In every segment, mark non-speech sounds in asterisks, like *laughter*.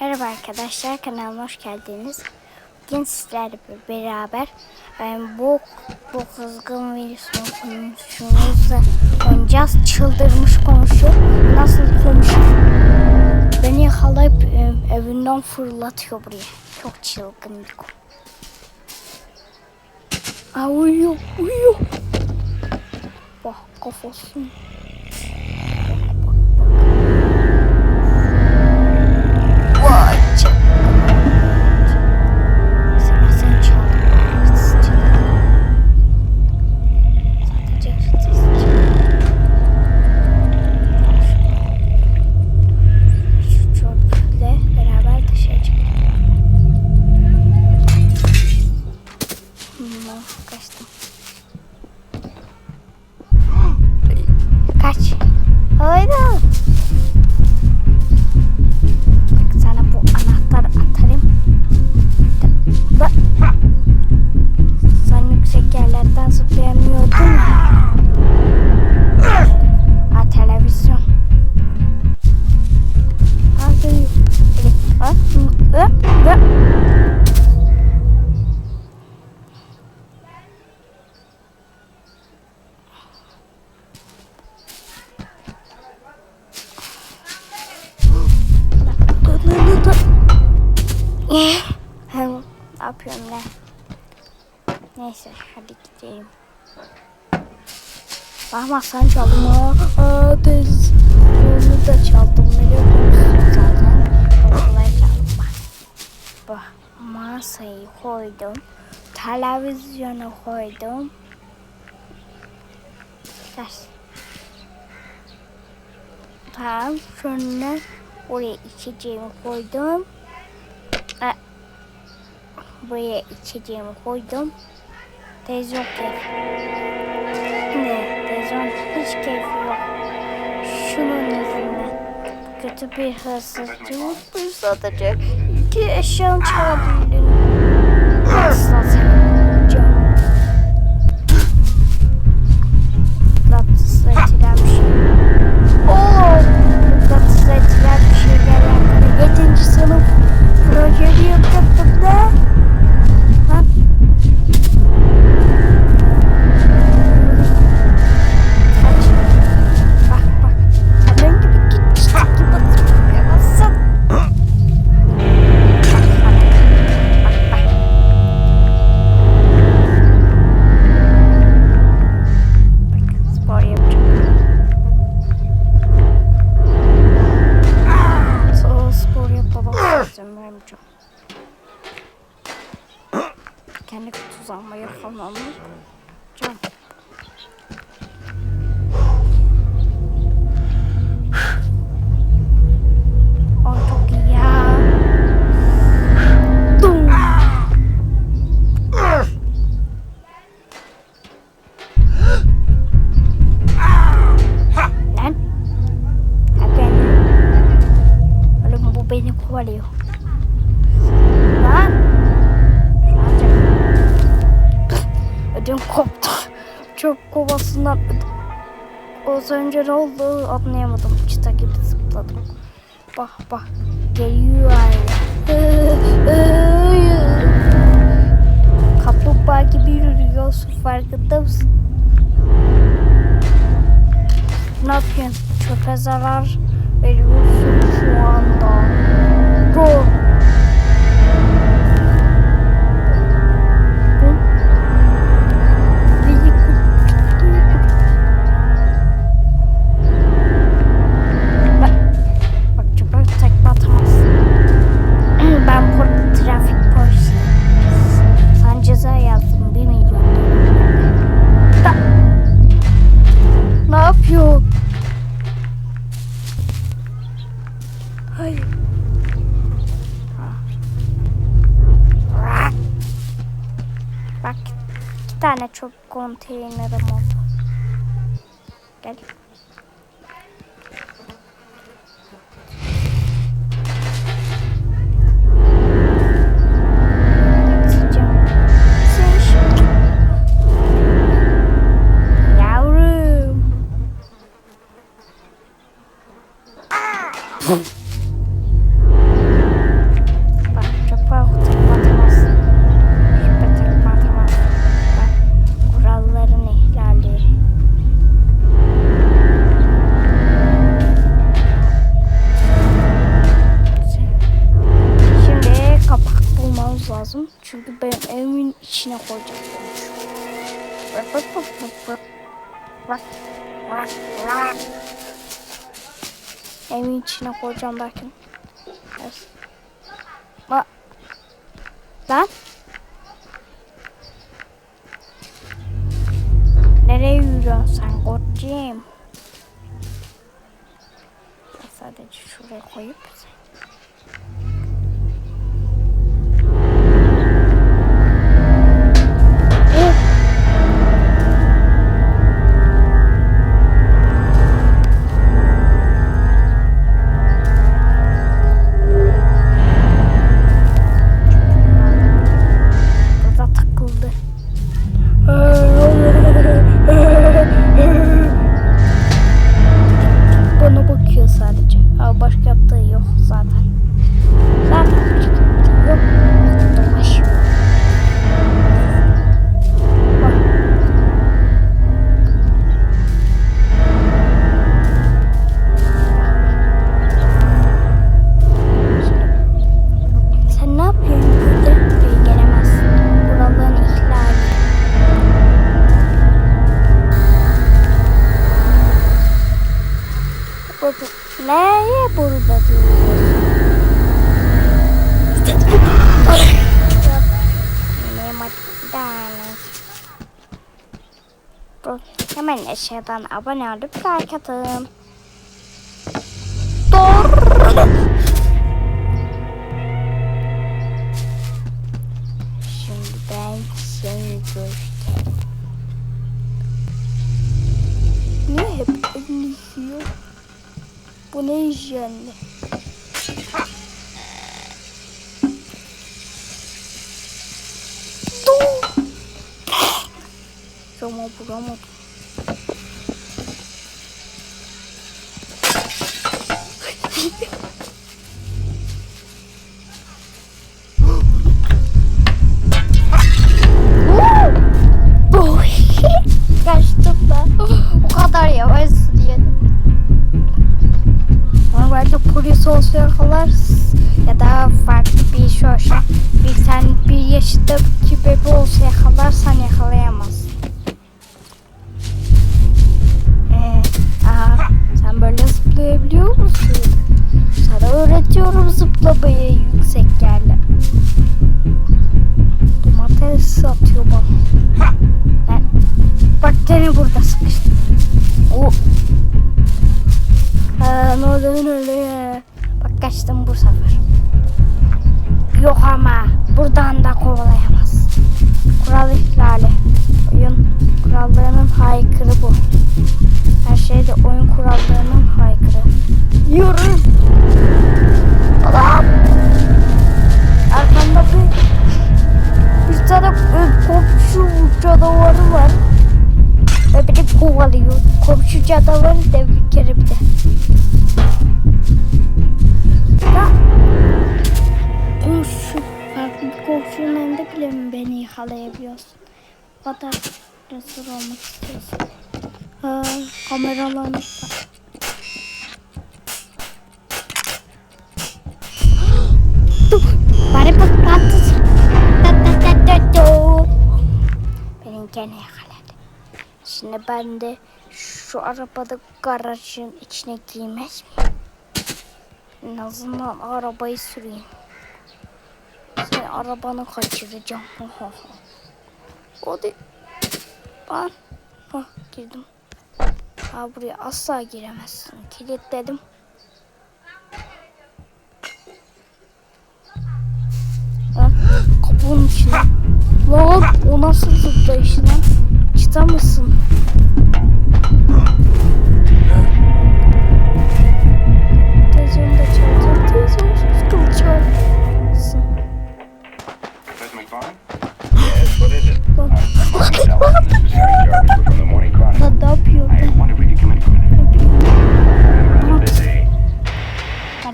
Merhaba arkadaşlar kanalıma hoş geldiniz. Bugün sizlerle beraber e, bu bu kızgın virüsün konuşumuzla oynayacağız. Çıldırmış konuşuyor. Nasıl konuşuyor? Beni yakalayıp evinden fırlatıyor buraya. Çok çılgın bir konu. Aa, uyuyor, uyuyor. Bak kafasını. Yapıyorum ne? Neyse hadi gidelim. Bakmazsan çaldım ha. Aa, tez. Onu da çaldım. Biliyor musun zaten? Kolay çaldım bak. Bak masayı koydum. Televizyonu koydum. Ders. Tamam sonra oraya içeceğimi koydum. Buraya içeceğimi koydum. Televizyon keyfi. Ne? Televizyon hiç keyfi yok. Şunun yüzünden. Kötü bir hırsızcılık sadece iki eşyan çalabildim. Asla sevmeyeceğim. Tatsız etilen bir şey. Oo, tatsız etilen bir şeyler yaptım. Yedinci sınıf projeli yaptım Lan. Ödüm koptu. Çöp kovasından az önce ne oldu anlayamadım. Çıta gibi zıpladım. Bak bak. Geliyor hala. Kaplumbağa gibi yürüyorsun farkında mısın? Ne yapıyorsun? Çöpe zarar veriyorsun şu anda. Dur. Çöp konteynerim oldu. Gel. Sıcak. Sen şu- Yavrum. İçine koyacağım bakın. Evet. Bak. Lan. Nereye yürüyorsun sen? Ben Sadece şuraya koyup aşağıdan abone olup like atın. Doğru. Şimdi ben seni göstereyim. Niye hep elini yiyor? Bu ne hijyenli? Dur! Cama vuramadım. Bir Yürü. Adam. Arkamda bir tane e, komşu canavarı var. Ve beni kovalıyor. Komşu canavarı da bir kere bir de. Komşu, komşunun elinde bile mi beni yakalayabiliyorsun? Kadar cesur olmak istiyorsun. Ha, kameralarını Dur, bak kattı. Beni gene yakaladı. Şimdi ben de şu arabada garajın içine giymez miyim? En azından arabayı süreyim. Sen arabanı kaçıracağım. Hadi. Ben. Hah girdim. Ha buraya asla giremezsin. Kilitledim. Lan o nasıl zıplayış lan? Çıta mısın? Televizyonu da çalacağım. Televizyonsuz kalacaksın. Lan. Lan ne yapıyor?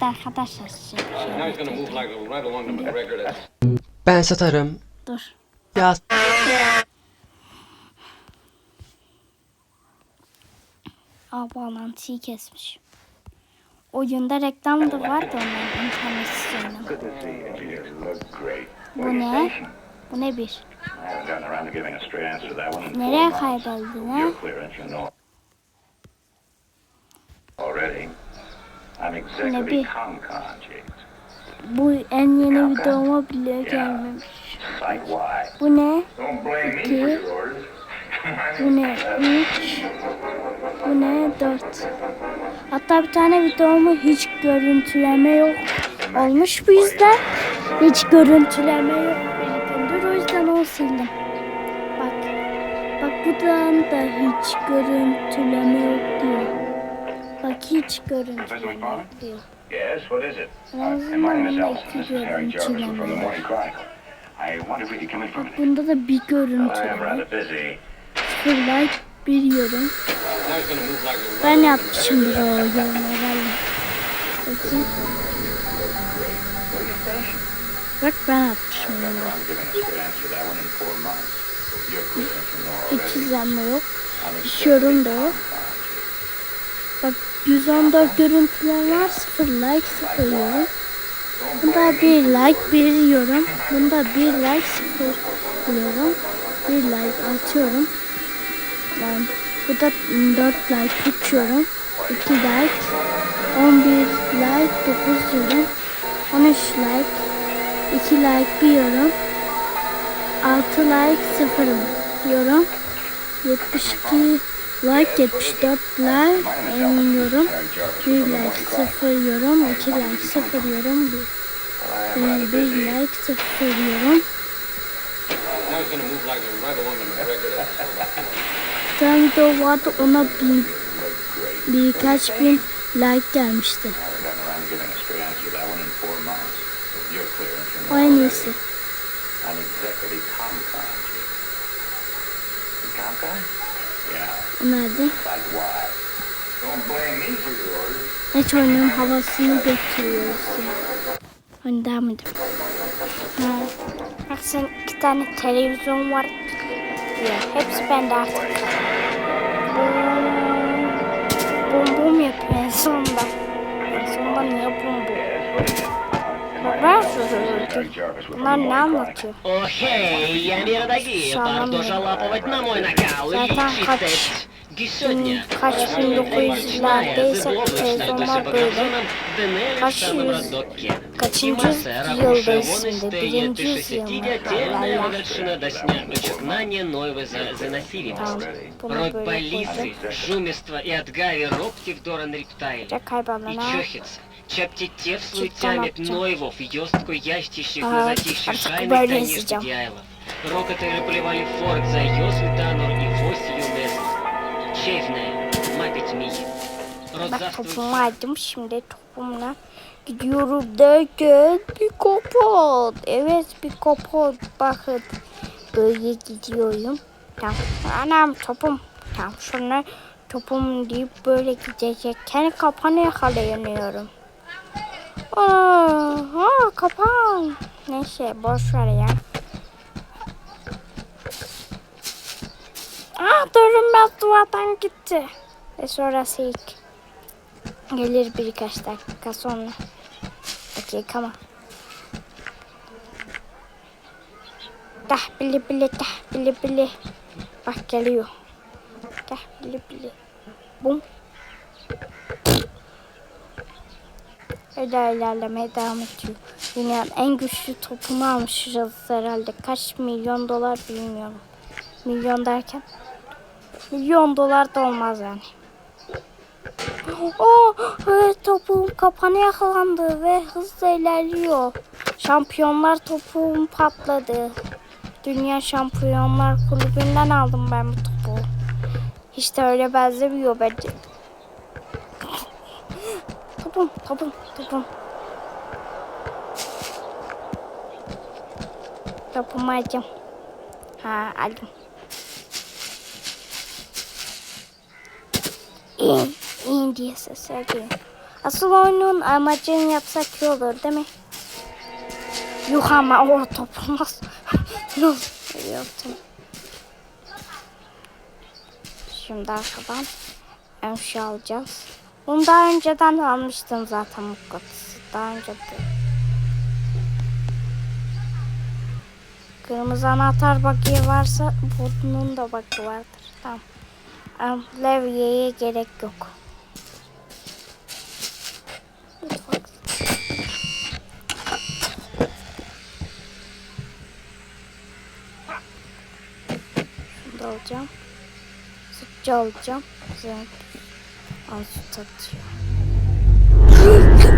Arkadaşlar Now he's gonna move like right along the McGregor. Ben satarım. Dur. Ya Aa bağlantıyı kesmiş. oyunda reklam da internet see you. You look great. Bu ne? Bu ne bir? Nereye know. Already. I'm executive bir-. Bu en yeni videoma bile gelmemiş. Bu ne? İki. Bu ne? Üç. Bu ne? Dört. Hatta bir tane videomu hiç görüntüleme yok. Olmuş bu yüzden. Hiç görüntüleme yok bir. O yüzden onu sildim. Bak. Bak buradan da hiç görüntüleme yok diyor. Bak hiç görüntüleme yok diyor. Yes, what is it? And my name is iki This is Harry Jarvis. We're from the Morning Chronicle. I wonder if we could come in for a minute. Bunda da bir I am rather busy. Sıfır like, bir yorum. Now he's gonna move like a Ben yapmışımdır o yorumları. Bakayım. Bak ben yapmışım bunu. Hiç izlenme yok. Hiç yorum da yok. Bak 114 görüntüler var. 0 like, 0 yorum. Bunda bir like, bir yorum. Bunda bir like, 0 yorum. Bir like atıyorum. Yani bu da 4 like, 3 yorum. 2 like. 11 like, 9 yorum. 13 like, 2 like, 1 yorum. 6 like, 0 yorum. 72 like, 74 like, en yorum. 1 like, 0 yorum, 2 like, 0 yorum, 1, 1 like, 0 yorum. Tane video vardı ona bin, birkaç bin like gelmişti. O en iyisi. I'm executive ComCon, James. orders. Net oyunun havasını götürüyoruz ya. Hani devam edelim. Ha. Bak sen iki tane televizyon var. Ya, hepsi bende artık. Bum bum bum yapıyor en sonunda. En sonunda niye bum bum? Bak ben Harry Jarvis, we're from the Bunlar ne Morning anlatıyor? Окей, я мир дорогие, Шалом. продолжал лапывать на мой накал и Zaten kaç чистить. Сегодня kaç bin dokuz yüzlerdeyse televizyonlar böyle. Kaç yüz, kaçıncı yıldayız şimdi? Birinci yüzyıl mı? Темная Vallahi. вершина до сня начинания новой за заносиливость. Tamam. Bunu Рой böyle полиции, koyacağım. шумество и отгави робких Доран Рептайль. Çok kaybolma И ne? чохится. Чаптитевствует Читтан тямит апча. Ноевов, ёстку ящищих А, на затихших артик шайных böyle конечно izleyeceğim. Дяйлов. Рокоты плевали форк за Йосвитанур и вось Юнезу. Чевная, мапить Мии. Род Bak завствует topumu aldım şimdi topumla gidiyorum derken bir kapat. Evet bir kapat bakın. Böyle gidiyorum. Tamam. Anam topum. Tamam sonra topum deyip böyle gidecekken kapanı yakalayamıyorum. Aa, ha kapan. Neyse boş ver ya. Aa durun duvardan gitti. Ve sonrası ilk. Gelir birkaç dakika sonra. Dakika mı? Dah bili bili dah bili bili. Bak geliyor. Dah bili bili. Bum. Öyle ilerlemeye devam ediyor. Dünyanın en güçlü topunu almışız herhalde. Kaç milyon dolar bilmiyorum. Milyon derken? Milyon dolar da olmaz yani. Oh, evet topuğum kapanı yakalandı ve hızla ilerliyor. Şampiyonlar topuğum patladı. Dünya Şampiyonlar Kulübü'nden aldım ben bu topuğu. Hiç de öyle benzemiyor bence. Topum, topum, topum. Topumu alacağım. Ha aldım. İn, in diye sesler geliyor. Asıl oyunun amacını yapsak iyi olur değil mi? Yok ama o top olmaz. *laughs* Yok. Yaptım. Şimdi arkadan emşi alacağız. Bunu daha önceden almıştım zaten kutusu. Daha önce de. Kırmızı anahtar bakiye varsa bunun da bakı vardır. Tamam. Am, Levyeye gerek yok. Mutfak. Şunu da alacağım. Sütçü alacağım. Güzel. Al süt atıyor.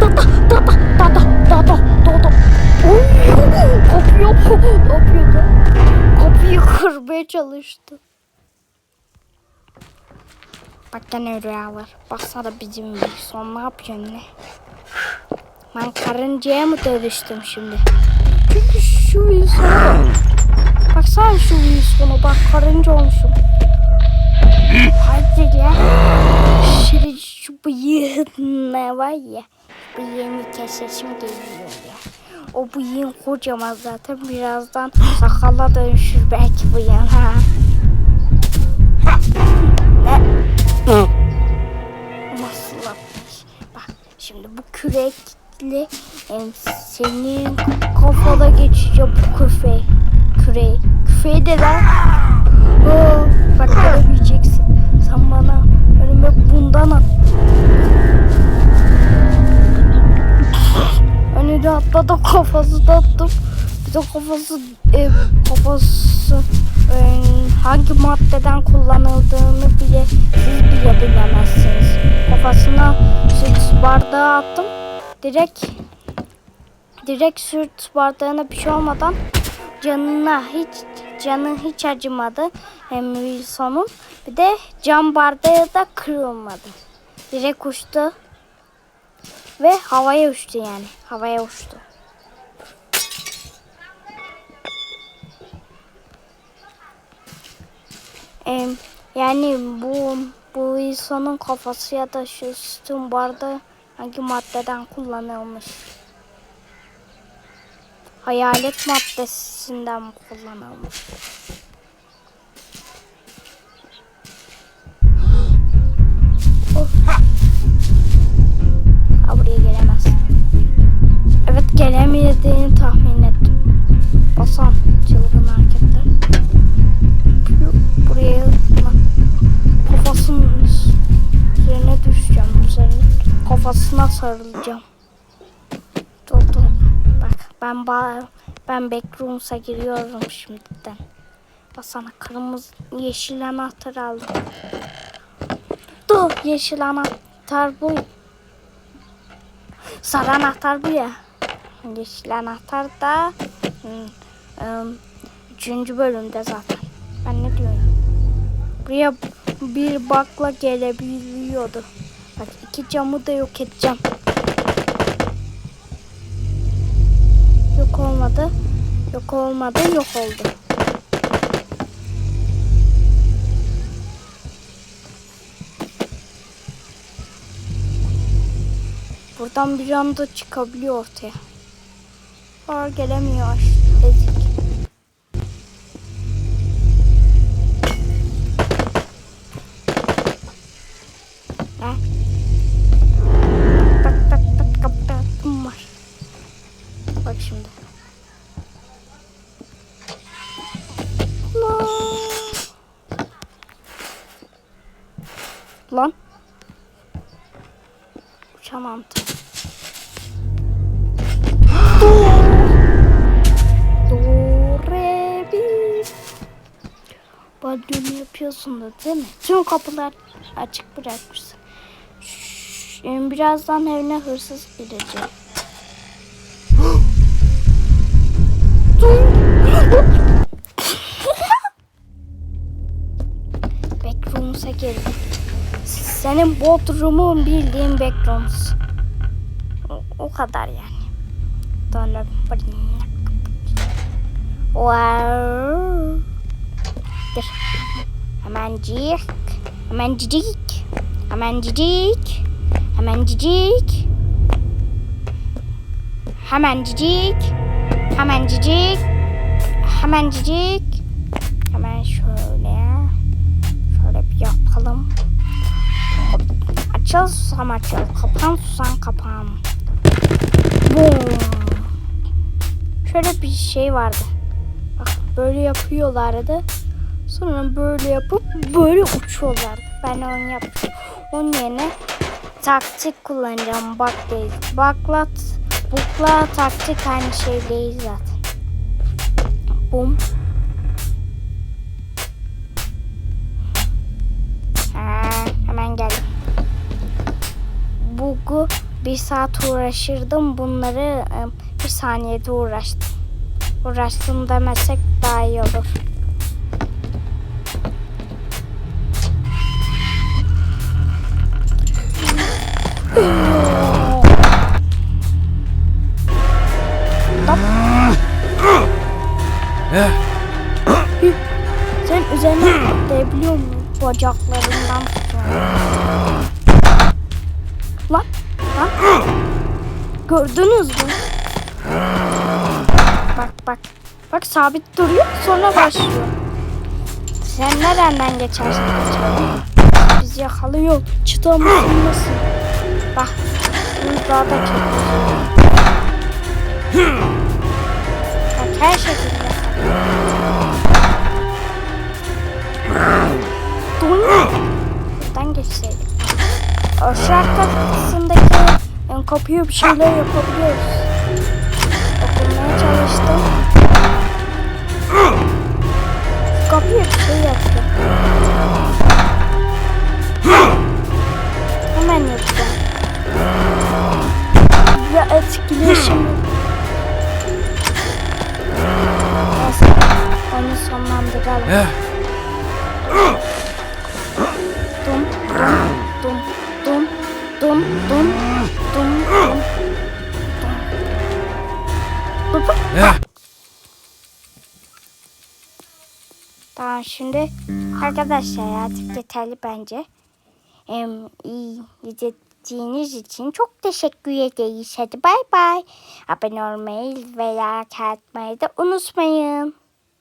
Dada, dada, dada, dada. Oy, Kapıyı, ne yapıyordu? Kapıyı kırmaya çalıştı. Bak gene rüya var. Baksana bizim bir son ne yapıyorsun ne? Ben karıncaya mı dönüştüm şimdi? Çünkü şu insana Baksana şu insana bak karınca olmuşum. Hadi gel. Şimdi şu bıyığın var ya. Bıyığını kesesim geliyor ya. O bıyığın kocaman zaten birazdan sakala dönüşür belki bıyığın ha. Nasıl yapmış? Bak şimdi bu kürekli em, senin kafada geçiyor bu küfe. Küre. Küfeyi de lan. Oo, bak göremeyeceksin. Sen bana önüme bundan at. Önüne atladı kafası da attım. Bir de kafası e, kafası hangi maddeden kullanıldığını bile siz bile bilemezsiniz. Kafasına süt bardağı attım. Direkt direkt süt bardağına bir şey olmadan canına hiç canı hiç acımadı. Hem Wilson'un bir de cam bardağı da kırılmadı. Direkt uçtu. Ve havaya uçtu yani. Havaya uçtu. Em, yani bu bu insanın kafası ya da şu sütun bardağı hangi maddeden kullanılmış? Hayalet maddesinden kullanılmış? Bak ben ba ben backrooms'a giriyorum şimdiden. Bak sana kırmızı yeşil anahtar aldım. Dur yeşil anahtar bu. Sarı anahtar bu ya. Yeşil anahtar da hmm, üçüncü bölümde zaten. Ben ne diyorum? Buraya bir bakla gelebiliyordu. Bak iki camı da yok edeceğim. Olmadı. Yok olmadı. Yok oldu. Buradan bir anda çıkabiliyor ortaya. Aa, gelemiyor. Ezik. Lan. Uçamam. Banyo yapıyorsun da değil mi? Tüm kapılar açık bırakmışsın. Şşş, birazdan evine hırsız girecek. *gasps* *gasps* Senin bodrumun bildiğin backrooms. O, o kadar yani. Wow. Dur. Hemencik. Hemencik. Hemencik. Hemencik. Hemencik. Hemencik. Hemencik. Açıl susam açıl. Kapan susam kapan. Boom. Şöyle bir şey vardı. Bak böyle yapıyorlardı. Sonra böyle yapıp böyle uçuyorlardı. Ben onu yapıyorum. Onun yerine taktik kullanacağım. Bak değil. Bakla, bukla taktik aynı şey değil zaten. Bum. Bugu bir saat uğraşırdım. Bunları e, bir saniyede uğraştım. Uğraştım demesek daha iyi olur. Hop. Sen üzerine atlayabiliyor musun? Bacaklarından Gördünüz mü? Bak bak. Bak sabit duruyor sonra başlıyor. Sen nereden geçersin? Biz yakalıyor. Çıtamızın nasıl? Bak. Bunu daha da çekiyor. Bak her şekilde. Buradan geçseydik. Aşağı arkasındaki yani kapıyı bir şeyler yapabiliyoruz. Okumaya çalıştım. Kapıya bir şey yaptım. Arkadaşlar artık yeterli bence. Em, iyi izlediğiniz için çok teşekkür ederiz. Hadi bay bay. Abone olmayı ve like atmayı da unutmayın.